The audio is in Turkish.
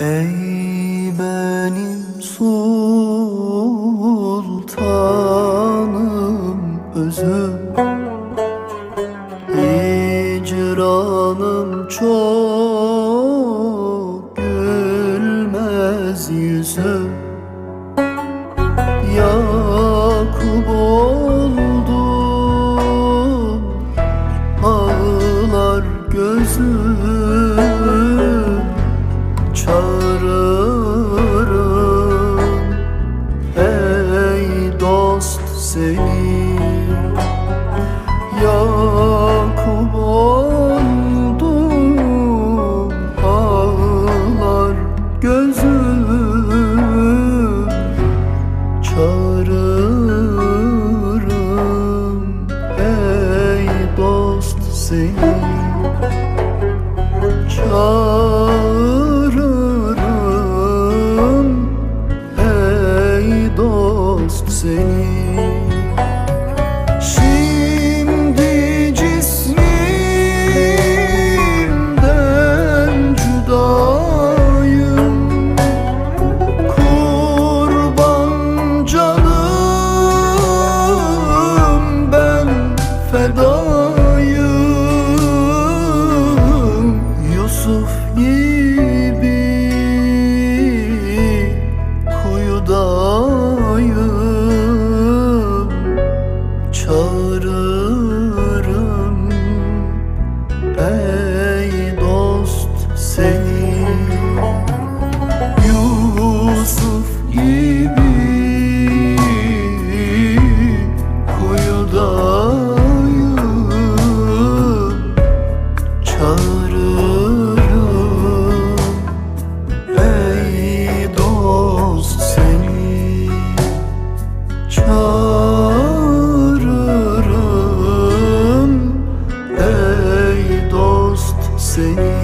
Ey benim sultanım özüm. Hicranım çok gülmez yüzüm seni Yakup oldum ağlar gözüm. Çağırırım ey dost seni. Çağırırım ey dost seni gibi kuyudayım Çağırırım. Ey dost seni Çağırırım. Ey dost seni